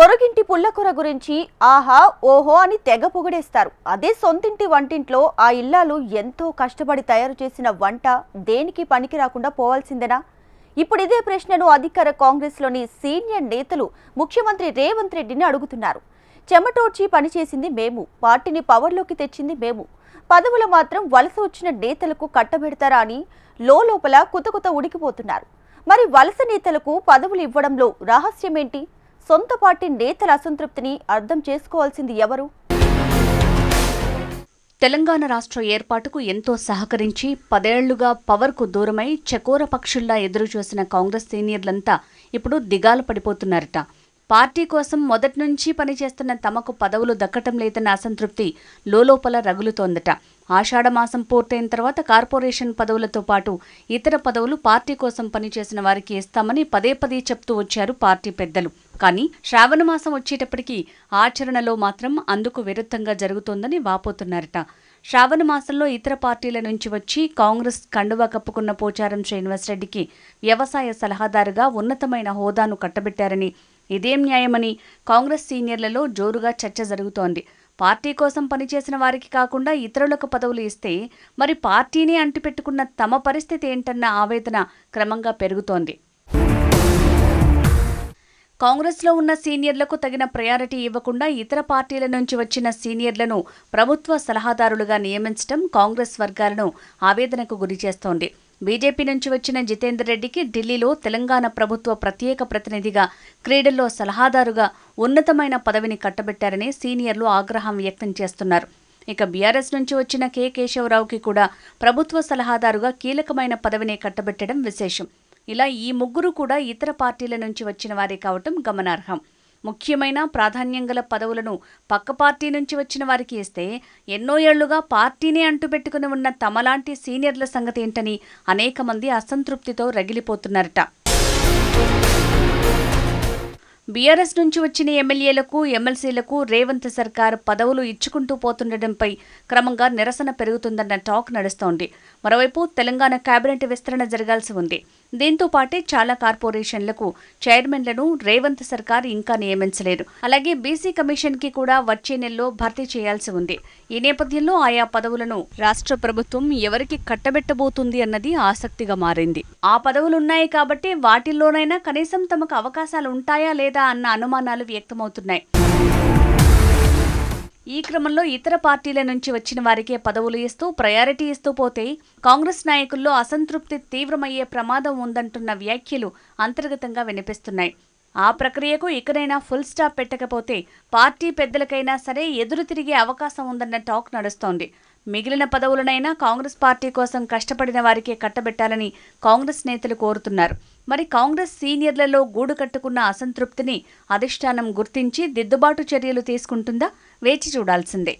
పొరుగింటి పుల్లకూర గురించి ఆహా ఓహో అని తెగ పొగిడేస్తారు. అదే సొంతింటి వంటింట్లో ఆ ఇల్లాలు ఎంతో కష్టపడి తయారు చేసిన వంట దేనికి పనికి రాకుండా పోవాల్సిందేనా? ఇప్పుడు ఇదే ప్రశ్నను అధికార కాంగ్రెస్లోని సీనియర్ నేతలు ముఖ్యమంత్రి రేవంత్ రెడ్డిని అడుగుతున్నారు. చెమటోడ్చి పనిచేసింది మేము పార్టీని పవర్లోకి తెచ్చింది మేము. పదవులు మాత్రం వలస వచ్చిన నేతలకు కట్టబెడతారా అని లోపల కుత కుత ఉడికిపోతున్నారు. మరి వలస నేతలకు పదవులు ఇవ్వడంలో రహస్యమేంటి? సొంత పార్టీ నేతల అసంతృప్తిని అర్థం చేసుకోవాల్సింది ఎవరు? తెలంగాణ రాష్ట్ర ఏర్పాటుకు ఎంతో సహకరించి పదేళ్ళుగా పవర్కు దూరమై చకోర పక్షుల్లా ఎదురుచూసిన కాంగ్రెస్ సీనియర్లంతా ఇప్పుడు దిగాలు పడిపోతున్నారట. పార్టీ కోసం మొదటి నుంచి పనిచేస్తున్న తమకు పదవులు దక్కటం లేదన్న అసంతృప్తి లోలోపల రగులుతోందట. ఆషాఢమాసం పూర్తయిన తర్వాత కార్పొరేషన్ పదవులతో పాటు ఇతర పదవులు పార్టీ కోసం పనిచేసిన వారికి ఇస్తామని పదే పదే చెప్తూ వచ్చారు పార్టీ పెద్దలు. కానీ శ్రావణ మాసం ఆచరణలో మాత్రం అందుకు విరుద్ధంగా జరుగుతోందని వాపోతున్నారట. శ్రావణ మాసంలో ఇతర పార్టీల నుంచి వచ్చి కాంగ్రెస్ కండువా కప్పుకున్న పోచారం శ్రీనివాసరెడ్డికి వ్యవసాయ సలహాదారుగా ఉన్నతమైన హోదాను కట్టబెట్టారని ఇదేం న్యాయమని కాంగ్రెస్ సీనియర్లలో జోరుగా చర్చ జరుగుతోంది. పార్టీ కోసం పనిచేసిన వారికి కాకుండా ఇతరులకు పదవులు ఇస్తే మరి పార్టీని అంటిపెట్టుకున్న తమ పరిస్థితి ఏంటన్న ఆవేదన క్రమంగా పెరుగుతోంది. కాంగ్రెస్లో ఉన్న సీనియర్లకు తగిన ప్రయారిటీ ఇవ్వకుండా ఇతర పార్టీల నుంచి వచ్చిన సీనియర్లను ప్రభుత్వ సలహాదారులుగా నియమించడం కాంగ్రెస్ వర్గాలను ఆవేదనకు గురిచేస్తోంది. బీజేపీ నుంచి వచ్చిన జితేందర్ రెడ్డికి ఢిల్లీలో తెలంగాణ ప్రభుత్వ ప్రత్యేక ప్రతినిధిగా క్రీడల్లో సలహాదారుగా ఉన్నతమైన పదవిని కట్టబెట్టారని సీనియర్లు ఆగ్రహం వ్యక్తం చేస్తున్నారు. ఇక బీఆర్ఎస్ నుంచి వచ్చిన కె. కేశవరావుకి కూడా ప్రభుత్వ సలహాదారుగా కీలకమైన పదవిని కట్టబెట్టడం విశేషం. ఇలా ఈ ముగ్గురు కూడా ఇతర పార్టీల నుంచి వచ్చిన వారే కావటం గమనార్హం. ముఖ్యమైన ప్రాధాన్యం గల పదవులను పక్క పార్టీ నుంచి వచ్చిన వారికి ఇస్తే ఎన్నో ఏళ్ళుగా పార్టీనే అంటుపెట్టుకుని ఉన్న తమలాంటి సీనియర్ల సంగతి ఏంటని అనేక మంది అసంతృప్తితో రగిలిపోతున్నారట. బీఆర్ఎస్ నుంచి వచ్చిన ఎమ్మెల్యేలకు ఎమ్మెల్సీలకు రేవంత్ సర్కార్ పదవులు ఇచ్చుకుంటూ పోతుండటంపై క్రమంగా నిరసన పెరుగుతుందన్న టాక్ నడుస్తోంది. మరోవైపు తెలంగాణ కేబినెట్ విస్తరణ జరగాల్సి ఉంది. దీంతో పాటే చాలా కార్పొరేషన్లకు చైర్మన్లను రేవంత్ సర్కార్ ఇంకా నియమించలేదు. అలాగే బీసీ కమిషన్కి కూడా వచ్చే నెలలో భర్తీ చేయాల్సి ఉంది. ఈ నేపథ్యంలో ఆయా పదవులను రాష్ట్ర ప్రభుత్వం ఎవరికి కట్టబెట్టబోతుంది అన్నది ఆసక్తిగా మారింది. ఆ పదవులున్నాయి కాబట్టి వాటిల్లోనైనా కనీసం తమకు అవకాశాలు ఉంటాయా లేదా అన్న అనుమానాలు వ్యక్తమవుతున్నాయి. ఈ క్రమంలో ఇతర పార్టీల నుంచి వచ్చిన వారికే పదవులు ఇస్తూ ప్రయారిటీ ఇస్తూ పోతే కాంగ్రెస్ నాయకుల్లో అసంతృప్తి తీవ్రమయ్యే ప్రమాదం ఉందంటున్న వ్యాఖ్యలు అంతర్గతంగా వినిపిస్తున్నాయి. ఆ ప్రక్రియకు ఇకనైనా ఫుల్ స్టాప్ పెట్టకపోతే పార్టీ పెద్దలకైనా సరే ఎదురు తిరిగే అవకాశం ఉందన్న టాక్ నడుస్తోంది. మిగిలిన పదవులనైనా కాంగ్రెస్ పార్టీ కోసం కష్టపడిన వారికే కట్టబెట్టాలని కాంగ్రెస్ నేతలు కోరుతున్నారు. మరి కాంగ్రెస్ సీనియర్లలో గూడు కట్టుకున్న అసంతృప్తిని అధిష్టానం గుర్తించి దిద్దుబాటు చర్యలు తీసుకుంటుందా? వేచి చూడాల్సిందే.